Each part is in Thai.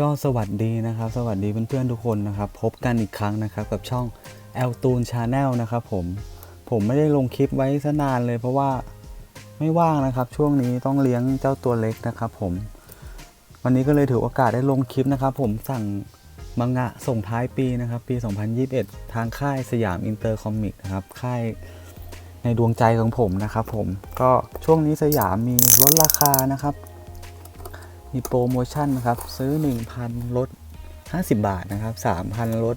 ก็สวัสดีนะครับ สวัสดีเพื่อนๆทุกคนนะครับ พบกันอีกครั้งนะครับกับช่อง l t o o n Channel นะครับผมผมไม่ได้ลงคลิปไว้ซะนานเลย เพราะว่าไม่ว่างนะครับ ช่วงนี้ต้องเลี้ยงเจ้าตัวเล็กนะครับ ผม วันนี้ก็เลยถือโอกาสได้ลงคลิปนะครับ ผมสั่งมังงะส่งท้ายปีนะครับ ปี 2021 ทางค่ายสยามอินเตอร์คอมิกนะครับค่ายในดวงใจของผมนะครับ ผมก็ช่วงนี้สยามมีลดราคานะครับ มีโปรโมชั่นนะครับ ซื้อ 1,000ลด50 บาทนะครับ 3,000ลด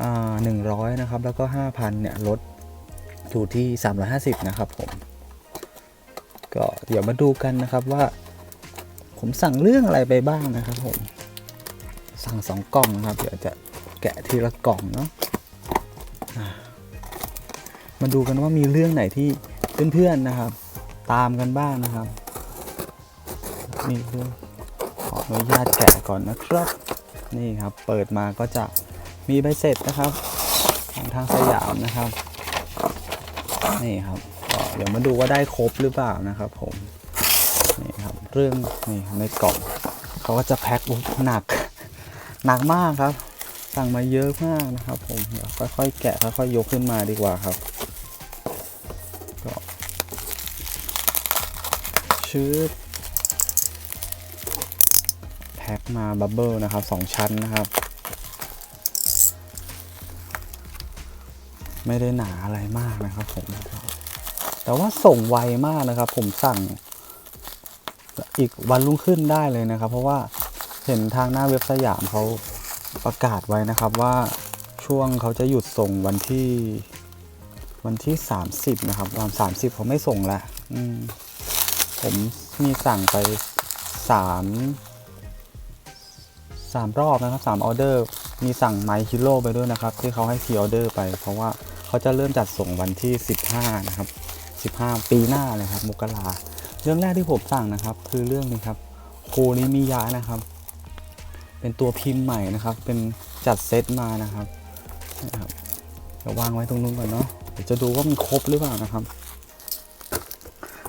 อ่า100นะครับ แล้วก็ 5,000เนี่ยลดอยู่ที่ 350 นะครับผม ก็เดี๋ยวมาดูกันนะครับว่า ผมสั่งเรื่องอะไรไปบ้างนะครับผม สั่งสองกล่องนะครับ เดี๋ยวจะแกะทีละกล่องเนาะมาดูกันว่ามีเรื่องไหนที่เพื่อนๆนะครับ ตามกันบ้างนะครับ นี่คือขออนุญาตแกะก่อนนะครับ นี่ครับเปิดมาก็จะมีใบเสร็จนะครับของทางสยามนะครับ นี่ครับเดี๋ยวมาดูว่าได้ครบหรือเปล่านะครับ ผมนี่ครับเรื่องนี่ในกล่องเขาก็จะแพ็คหนักหนักมากครับสั่งมาเยอะมากนะครับ ผมเดี๋ยวค่อยๆแกะค่อยๆยกขึ้นมาดีกว่าครับก็ชืดแพ็คมาบับเบิลนะครับสองชั้นนะครับ ไม่ได้หนาอะไรมากนะครับผม แต่ว่าส่งไวมากนะครับ ผมสั่งอีกวันรุ่งขึ้นได้เลยนะครับ เพราะว่าเห็นทางหน้าเว็บสยามเขาประกาศไว้นะครับว่าช่วงเขาจะหยุดส่งวันที่วันที่ 30 นะครับวัน30เขาไม่ส่งละอืมผมมีสั่งไป 3 สามรอบนะครับสามออเดอร์มีสั่งไมฮิโร่ไปด้วยนะครับ ที่เขาให้พีออเดอร์ไป เพราะว่าเขาจะเริ่มจัดส่งวันที่ 15 นะครับ 15 ปีหน้าเลยครับมกราเรื่องแรกที่ผมสั่งนะครับ คือเรื่องนี้ครับโคนิมิยะนะครับ เป็นตัวพิมพ์ใหม่นะครับ เป็นจัดเซตมานะครับนะครับเดี๋ยววางไว้ตรงนู้นก่อนเนาะเดี๋ยวจะดูว่ามันครบหรือเปล่านะครับ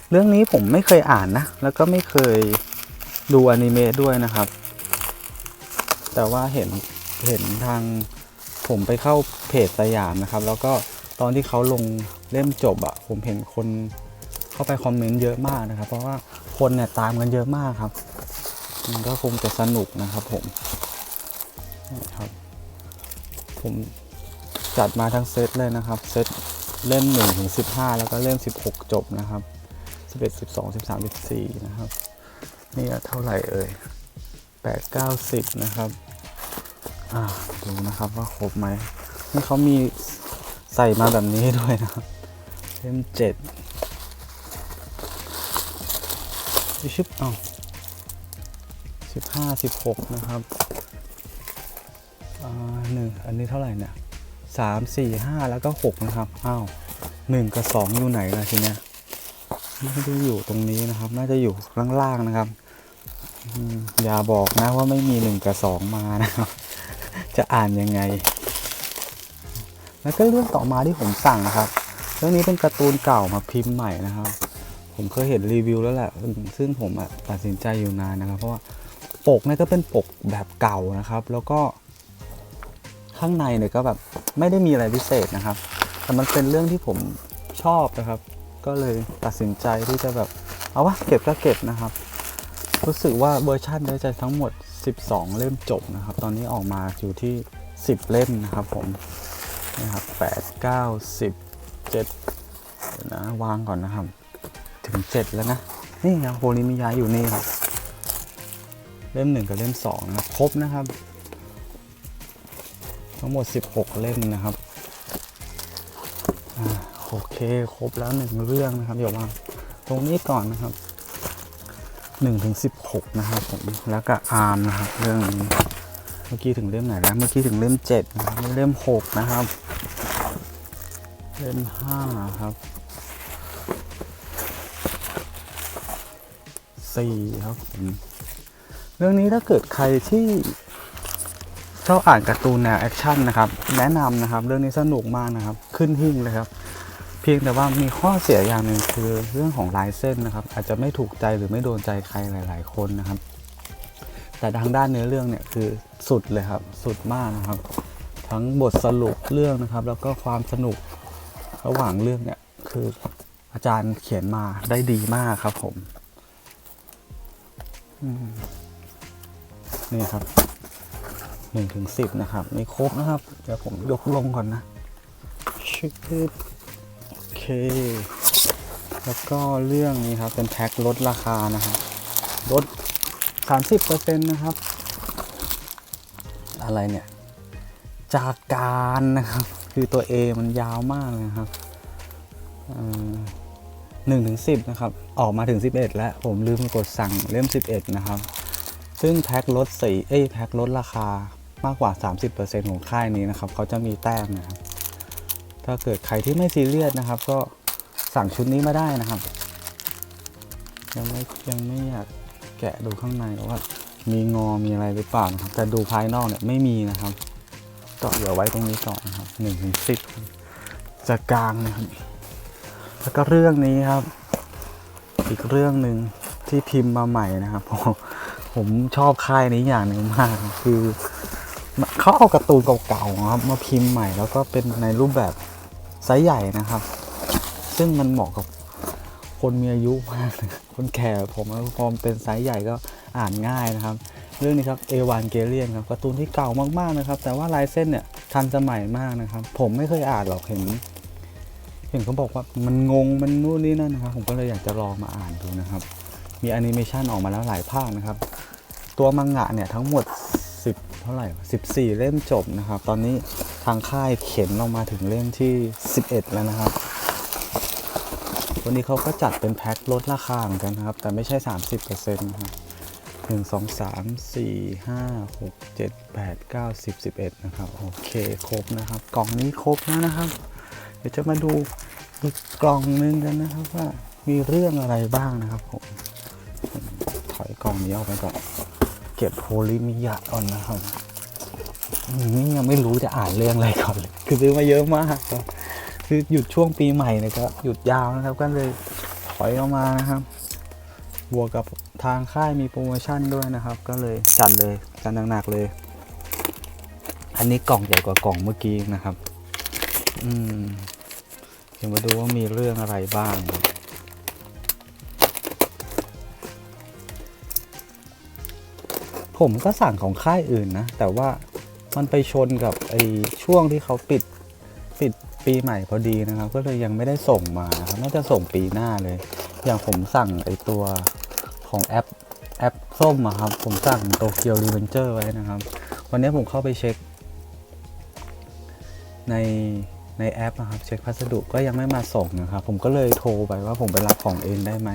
เรื่องนี้ผมไม่เคยอ่านนะ แล้วก็ไม่เคยดูอนิเมะด้วยนะครับ แต่ว่าเห็นเห็นทางผมไปเข้าเพจสยามนะครับ แล้วก็ตอนที่เขาลงเล่มจบอะผมเห็นคนเข้าไปคอมเมนต์เยอะมากนะครับ เพราะว่าคนเนี่ยตามกันเยอะมากครับ มันก็คงจะสนุกนะครับผมนะครับ ผมจัดมาทั้งเซตเลยนะครับ เซตเล่ม1ถึง15 แล้วก็เล่ม 16 จบนะครับ 11 12 13 14 นะครับ นี่เท่าไหร่เอ่ยแปดเก้าสิบนะครับ อ่าดูนะครับว่าครบไหมนี่เขามีใส่มาแบบนี้ด้วยนะครับเล่มเจ็ดชึบเอาสิบห้าสิบหกนะครับอ่าหนึ่งอันนี้เท่าไหร่เนี่ยสามสี่ห้าแล้วก็หกนะครับอ้าวหนึ่งกับสองอยู่ไหนล่ะทีเนี้ยไม่ได้อยู่ตรงนี้นะครับ น่าจะอยู่ล่างๆนะครับอย่าบอกนะว่าไม่มีหนึ่งกับสองมานะครับ จะอ่านยังไง แล้วก็เรื่องต่อมาที่ผมสั่งนะครับ เรื่องนี้เป็นการ์ตูนเก่ามาพิมพ์ใหม่นะครับ ผมเคยเห็นรีวิวแล้วแหละ ซึ่งผมตัดสินใจอยู่นานนะครับ เพราะว่าปกเนี่ยก็เป็นปกแบบเก่านะครับ แล้วก็ข้างในเนี่ยก็แบบไม่ได้มีอะไรพิเศษนะครับ แต่มันเป็นเรื่องที่ผมชอบนะครับ ก็เลยตัดสินใจที่จะแบบเอาวะเก็บก็เก็บนะครับ รู้สึกว่าเวอร์ชันได้ใจทั้งหมด 12 เล่มจบนะครับ ตอนนี้ออกมาอยู่ที่ 10 เล่มนะครับผมนะครับ8 9 10 7นะวางก่อนนะครับ ถึง 7 แล้วนะ นี่ครับโฮลิมิยาอยู่นี่ครับ เล่ม 1 กับเล่ม2นะครับครบนะครับ ทั้งหมด 16 เล่มนะครับอโอเคครบแล้วหนึ่งเรื่องนะครับ เดี๋ยววางตรงนี้ก่อนนะครับ 1ถึง16 นะครับผม แล้วก็อาร์มนะครับเรื่องเมื่อกี้ถึงเล่มไหนแล้ว เมื่อกี้ถึงเล่ม7นะครับเล่ม6นะครับ เล่ม5ครับ4ครับผมเรื่องนี้ถ้าเกิดใครที่ชอบอ่านการ์ตูนแนวแอคชั่นนะครับ แนะนำนะครับ เรื่องนี้สนุกมากนะครับ ขึ้นหิ้งเลยครับ เพียงแต่ว่ามีข้อเสียอย่างหนึ่งคือเรื่องของลายเส้นนะครับ อาจจะไม่ถูกใจหรือไม่โดนใจใครหลาย ๆ คนนะครับ แต่ทางด้านเนื้อเรื่องเนี่ยคือสุดเลยครับ สุดมากนะครับ ทั้งบทสรุปเรื่องนะครับ แล้วก็ความสนุกระหว่างเรื่องเนี่ยคืออาจารย์เขียนมาได้ดีมากครับผมมนี่ครับหนึ่งถึงสิบนะครับ นี่ครบนะครับ เดี๋ยวผมยกลงก่อนนะชึบ เค แล้วก็เรื่องนี้ครับ เป็นแพ็คลดราคานะครับลด 30%นะครับ อะไรเนี่ย จากการนะครับ คือตัว A มันยาวมากนะครับหนึ่งถึงสิบนะครับ ออกมาถึง 11 แล้ว ผมลืมกดสั่งเล่ม 11 นะครับ ซึ่งแพ็คลดสีเอ้ยแพ็คลดราคามากกว่า 30%ของค่ายนี้นะครับ เขาจะมีแต้มนะครับ ถ้าเกิดใครที่ไม่ซีเรียสนะครับ ก็สั่งชุดนี้มาได้นะครับ ยังไม่ยังไม่อยากแกะดูข้างในว่ามีงอมีอะไรหรือเปล่านะครับ แต่ดูภายนอกเนี่ยไม่มีนะครับ ก็เหลือไว้ตรงนี้ก่อนนะครับหนึ่งถึงสิบจะกลางนะครับ แล้วก็เรื่องนี้ครับ อีกเรื่องหนึ่งที่พิมพ์มาใหม่นะครับผมผมชอบค่ายนี้อย่างหนึ่งมาก คือ เขาเอาการ์ตูนเก่าๆครับมาพิมพ์ใหม่แล้วก็เป็นในรูปแบบไซส์ใหญ่นะครับ ซึ่งมันเหมาะกับคนมีอายุมากคนแก่ผมพอมเป็นไซส์ใหญ่ก็อ่านง่ายนะครับ เรื่องนี้ครับเอวานเกเลียนครับการ์ตูนที่เก่ามากๆนะครับ แต่ว่าลายเส้นเนี่ยทันสมัยมากนะครับ ผมไม่เคยอ่านหรอกเห็นเห็นเขาบอกว่ามันงงมันนู่นนี่นั่นนะครับ ผมก็เลยอยากจะลองมาอ่านดูนะครับ มีแอนิเมชันออกมาแล้วหลายภาคนะครับ ตัวมังงะเนี่ยทั้งหมด เท่าไหร่ 14 เล่มจบนะครับ ตอนนี้ทางค่ายเขียนลงมาถึงเล่มที่ 11 แล้วนะครับ วันนี้เขาก็จัดเป็นแพ็คลดราคาเหมือนกันครับ แต่ไม่ใช่ 30%นะครับหนึ่งสองสามสี่ห้าหกเจ็ดแปดเก้าสิบสิบเอ็ดนะครับ โอเค ครบนะครับ กล่องนี้ครบแล้วนะครับ เดี๋ยวจะมาดูอีกกล่องนึงกันนะครับว่ามีเรื่องอะไรบ้างนะครับผม ถอยกล่องนี้ออกไปก่อน เก็บโพลิมิยะก่อนนะครับนี่ยังไม่รู้จะอ่านเรื่องอะไรก่อนเลยคือซื้อมาเยอะมากคือหยุดช่วงปีใหม่นะครับหยุดยาวนะครับก็เลยถอยออกมานะครับ บวกกับทางค่ายมีโปรโมชั่นด้วยนะครับ ก็เลยจัดเลยจัดหนักๆเลย อันนี้กล่องใหญ่กว่ากล่องเมื่อกี้นะครับ อืมเดี๋ยวมาดูว่ามีเรื่องอะไรบ้าง ผมก็สั่งของค่ายอื่นนะ แต่ว่ามันไปชนกับไอ้ช่วงที่เขาปิดปิดปีใหม่พอดีนะครับ ก็เลยยังไม่ได้ส่งมานะครับน่าจะส่งปีหน้าเลย อย่างผมสั่งไอ้ตัวของแอปแอปส้มอะครับ ผมสั่งโตเกียวรีเวนเจอร์ไว้นะครับ วันนี้ผมเข้าไปเช็ค ในในแอปนะครับ เช็คพัสดุก็ยังไม่มาส่งนะครับ ผมก็เลยโทรไปว่าผมไปรับของเองได้ไหม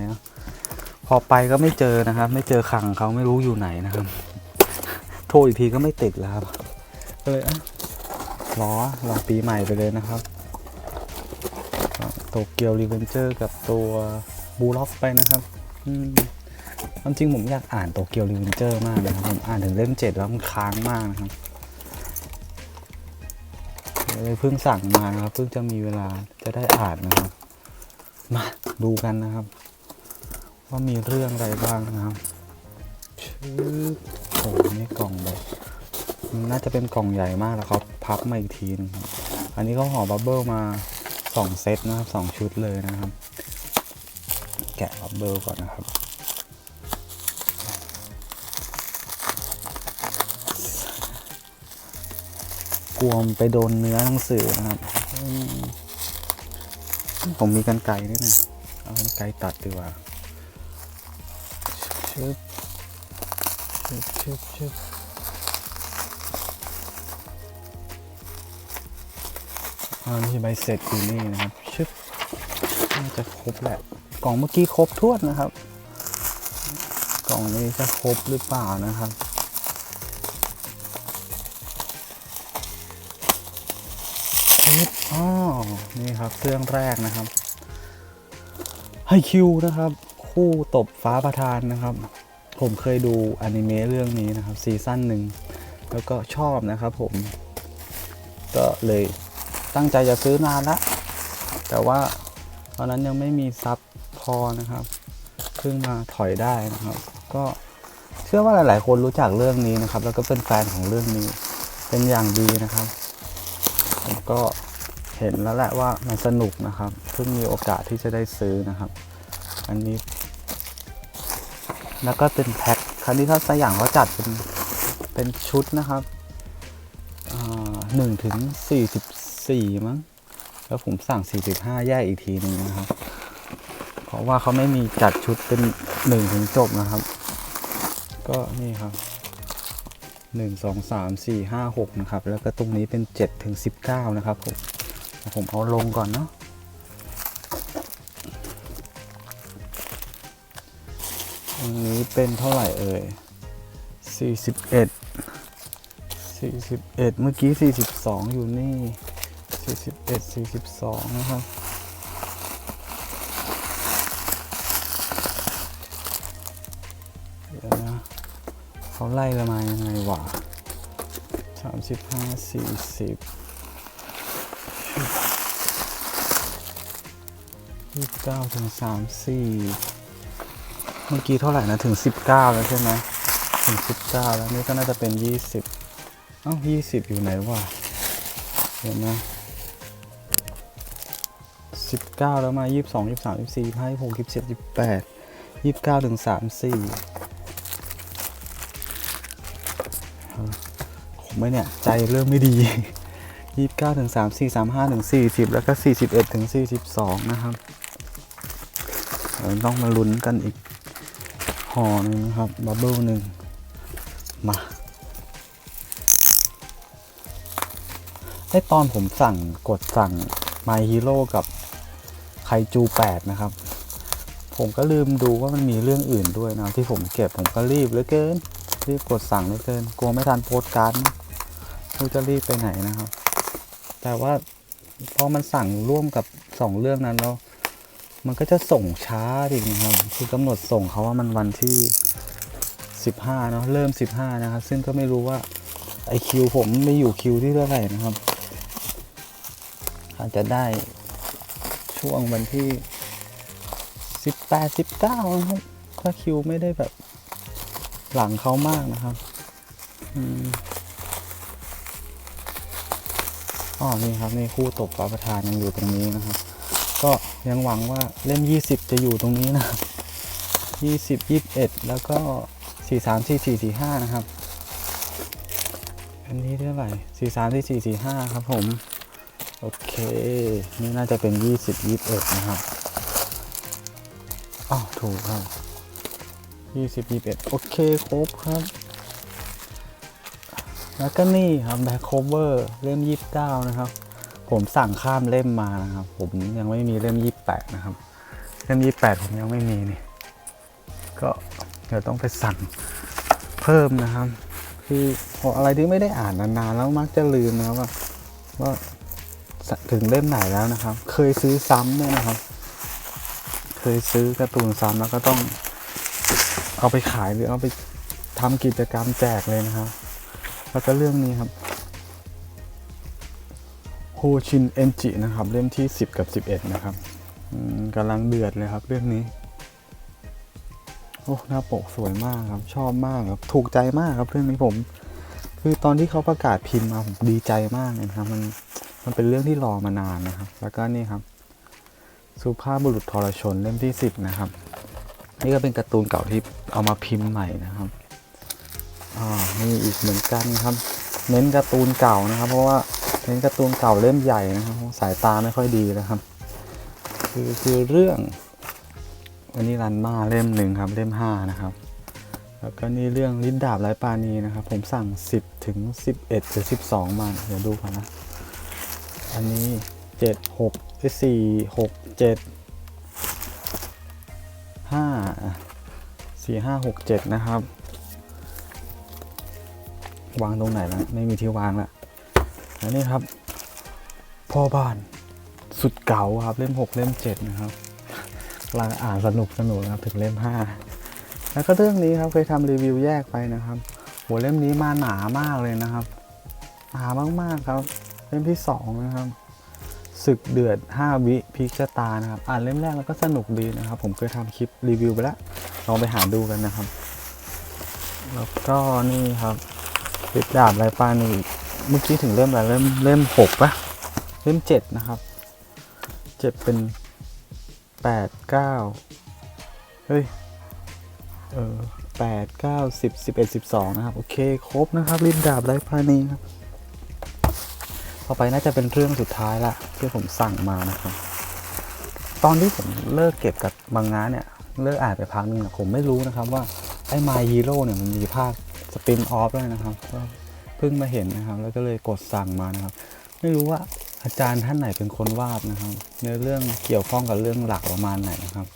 พอไปก็ไม่เจอนะครับ ไม่เจอคังเขาไม่รู้อยู่ไหนนะครับ โทรอีกทีก็ไม่ติดแล้วครับก็เลยอะรอรอปีใหม่ไปเลยนะครับโตเกียวรีเวนเจอร์กับตัวบูล็อกไปนะครับอืมความจริงผมอยากอ่านโตเกียวรีเวนเจอร์มากเลยครับผมอ่านถึงเล่มเจ็ดแล้วมันค้างมากนะครับเลยเพิ่งสั่งมานะครับ เพิ่งจะมีเวลาจะได้อ่านนะครับ มาดูกันนะครับ ว่ามีเรื่องอะไรบ้างนะครับชื่อ โอ้โหนี่กล่องแบบน่าจะเป็นกล่องใหญ่มากแล้วเขาพับมาอีกทีนึงครับอันนี้เขาห่อบับเบิลมาสองเซตนะครับสองชุดเลยนะครับ แกะบับเบิลก่อนนะครับกลัวมไปโดนเนื้อหนังสือนะครับผมมีกันไกรด้วยนะเอากันไกรตัดดีกว่าชึบ ชึบชึบชึบอันนี้ใบเสร็จอยู่นี่นะครับชึบน่าจะครบแหละ กล่องเมื่อกี้ครบถ้วนนะครับ กล่องนี้จะครบหรือเปล่านะครับปึ๊บอ๋อนี่ครับเครื่องแรกนะครับไฮคิวนะครับ คู่ตบฟ้าประธานนะครับ ผมเคยดูอนิเมะเรื่องนี้นะครับซีซั่นหนึ่งแล้วก็ชอบนะครับผม ก็เลยตั้งใจจะซื้อนานละ แต่ว่าตอนนั้นยังไม่มีซับพอนะครับเพิ่งมาถอยได้นะครับ ก็เชื่อว่าหลาย ๆ คนรู้จักเรื่องนี้นะครับ แล้วก็เป็นแฟนของเรื่องนี้เป็นอย่างดีนะครับ ผมก็เห็นแล้วแหละว่ามันสนุกนะครับ เพิ่งมีโอกาสที่จะได้ซื้อนะครับ อันนี้ แล้วก็เป็นแพ็คครั้งนี้ถ้าสยามเขาจัดเป็นเป็นชุดนะครับหนึ่งถึงสี่สิบสี่มั้ง แล้วผมสั่ง45แยกอีกทีหนึ่งนะครับ เพราะว่าเขาไม่มีจัดชุดเป็นหนึ่งถึงจบนะครับ ก็นี่ครับ1 2 3 4 5 6นะครับ แล้วก็ตรงนี้เป็น7ถึง19นะครับผมผมเอาลงก่อนเนาะ อันนี้เป็นเท่าไหร่เอ่ย 41 41 เมื่อกี้ 42 อยู่นี่ 41 42 นะครับเดี๋ยวนะเขาไล่ละมายังไงวะ35 40 29ถึง34 เมื่อกี้เท่าไหร่นะถึง 19 แล้วใช่ไหมถึง 19 แล้วนี่ก็น่าจะเป็น 20อ้าว20 อยู่ไหนวะเดี๋ยวนะ19 แล้วมา 22 23 24 25 26 27 28 29ถึง34ผมไม่เนี่ย ใจเริ่มไม่ดี 29ถึง34 35ถึง40 แล้วก็ 41ถึง42 นะครับ ต้องมาลุ้นกันอีก ห่อหนึ่งนะครับบับเบิลหนึ่งมาไอตอนผมสั่งกดสั่ง My Hero กับไคจู8นะครับ ผมก็ลืมดูว่ามันมีเรื่องอื่นด้วยนะที่ผมเก็บผมก็รีบเหลือเกิน รีบกดสั่งเหลือเกิน กลัวไม่ทันโพสการ์ดนะไม่รู้จะรีบไปไหนนะครับ แต่ว่าพอมันสั่งร่วมกับ 2 เรื่องนั้นแล้ว มันก็จะส่งช้าอีกนะครับ คือกำหนดส่งเขาว่ามันวันที่ 15 เนาะ เริ่ม 15 นะครับ ซึ่งก็ไม่รู้ว่าไอคิวผมไม่อยู่คิวที่เท่าไหร่นะครับ อาจจะได้ช่วงวันที่ 18 19นะครับถ้าคิวไม่ได้แบบหลังเขามากนะครับอ๋อ นี่ครับ นี่คู่ตบปลาประธานยังอยู่ตรงนี้นะครับ ก็ยังหวังว่าเล่ม 20 จะอยู่ตรงนี้นะครับ20 21 แล้วก็ 43 44 45 นะครับ อันนี้เท่าไหร่ 43 44 45 ครับผม โอเค นี่น่าจะเป็น 20 21 นะครับอ๋อถูกครับ 20 21 โอเค ครบครับ แล้วก็นี่ครับแบ็คโคเวอร์เล่ม 29 นะครับ ผมสั่งข้ามเล่มมานะครับ ผมยังไม่มีเล่ม28นะครับ เล่ม28ผมยังไม่มีนี่ก็เดี๋ยวต้องไปสั่งเพิ่มนะครับ คืออะไรที่ไม่ได้อ่านนานๆแล้วมักจะลืมนะครับว่าว่าถึงเล่มไหนแล้วนะครับ เคยซื้อซ้ำเนี่ยนะครับ เคยซื้อการ์ตูนซ้ำแล้วก็ต้องเอาไปขายหรือเอาไปทำกิจกรรมแจกเลยนะครับ แล้วก็เรื่องนี้ครับ ฮชินเอนจินะครับ เล่มที่ 10 กับ 11 นะครับกำลังเดือดเลยครับเรื่องนี้ โอ้หน้าปกสวยมากครับ ชอบมากครับ ถูกใจมากครับเรื่องนี้ผม คือตอนที่เขาประกาศพิมพ์มาผมดีใจมากเลยครับ มันมันเป็นเรื่องที่รอมานานนะครับ แล้วก็นี่ครับ สุภาพบุรุษทรชนเล่มที่ 10 นะครับ นี่ก็เป็นการ์ตูนเก่าที่เอามาพิมพ์ใหม่นะครับอ่านี่อีกเหมือนกันครับ เน้นการ์ตูนเก่านะครับ เพราะว่า เน้นการ์ตูนเก่าเล่มใหญ่นะครับสายตาไม่ค่อยดีนะครับ คือคือเรื่องวันนี้รันมาเล่มหนึ่งครับเล่มห้านะครับ แล้วก็นี่เรื่องลิ้นดาบไร้ปาณีนะครับ ผมสั่ง 10 ถึง 11 หรือ 12 มา เดี๋ยวดูก่อนนะ อันนี้ 7 6 4 6 7 5 4 5 6 7 นะครับ วางตรงไหนแล้วไม่มีที่วางแล้ว แล้วนี่ครับพ่อบ้านสุดเก่าครับ เล่ม 6 เล่ม 7 นะครับกำลังอ่านสนุกสนุกนะครับถึงเล่ม 5 แล้วก็เรื่องนี้ครับเคยทำรีวิวแยกไปนะครับ หัวเล่มนี้มาหนามากเลยนะครับหนามากๆครับ เล่มที่ 2 นะครับศึกเดือด 5 วิพิกชะตานะครับ อ่านเล่มแรกแล้วก็สนุกดีนะครับ ผมเคยทำคลิปรีวิวไปแล้วลองไปหาดูกันนะครับ แล้วก็นี่ครับติดดาบลายปานี เมื่อกี้ถึงเล่มอะไรเล่มเล่มหกปะเล่มเจ็ดนะครับเจ็ดเป็นแปดเก้าเฮ้ยเออแปดเก้าสิบสิบเอ็ดสิบสองนะครับ โอเค ครบนะครับริมดาบลายปานีครับต่อไปน่าจะเป็นเรื่องสุดท้ายละที่ผมสั่งมานะครับ ตอนที่ผมเลิกเก็บกับมังงะเนี่ย เลิกอ่านไปพักนึงนะผมไม่รู้นะครับว่า ไอ้ My Hero เนี่ยมันมีภาคสปินออฟด้วยนะครับ เพิ่งมาเห็นนะครับ แล้วก็เลยกดสั่งมานะครับ ไม่รู้ว่าอาจารย์ท่านไหนเป็นคนวาดนะครับ ในเรื่องเกี่ยวข้องกับเรื่องหลักประมาณไหนนะครับ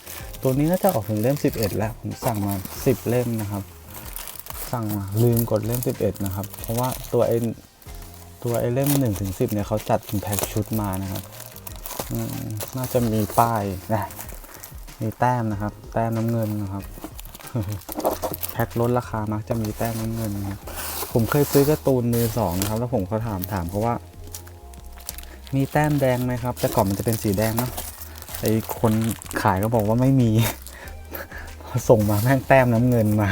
ตัวนี้น่าจะออกถึงเล่ม 11 แล้วผมสั่งมา 10 เล่มนะครับ สั่งมาลืมกดเล่ม 11 นะครับ เพราะว่าตัวไอ้ตัวไอ้เล่ม1ถึง10 เนี่ยเขาจัดเป็นแพ็คชุดมานะครับอืมน่าจะมีป้ายนะมีแต้มนะครับ แต้มน้ำเงินนะครับ แพ็คลดราคามักจะมีแต้มน้ำเงินนะครับ ผมเคยซื้อการ์ตูนมือสองนะครับ แล้วผมก็ถามถามเขาว่า มีแต้มแดงไหมครับ แต่ก่อนมันจะเป็นสีแดงเนอะไอคนขายก็บอกว่าไม่มี พอส่งมาแม่งแต้มน้ำเงินมา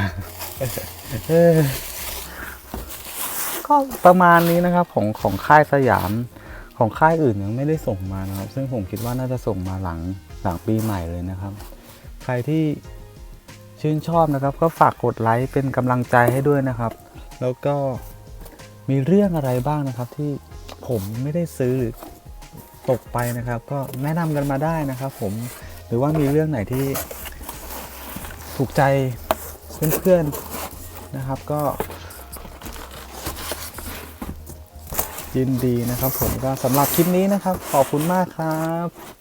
ก็ประมาณนี้นะครับของของค่ายสยามของค่ายอื่นยังไม่ได้ส่งมานะครับ ซึ่งผมคิดว่าน่าจะส่งมาหลังหลังปีใหม่เลยนะครับ ใครที่ชื่นชอบนะครับ ก็ฝากกดไลค์เป็นกำลังใจให้ด้วยนะครับ แล้วก็มีเรื่องอะไรบ้างนะครับที่ผมไม่ได้ซื้อหรือตกไปนะครับ ก็แนะนำกันมาได้นะครับผมหรือว่ามีเรื่องไหนที่ถูกใจเพื่อนๆนะครับก็ยินดีนะครับผมก็สำหรับคลิปนี้นะครับ ขอบคุณมากครับ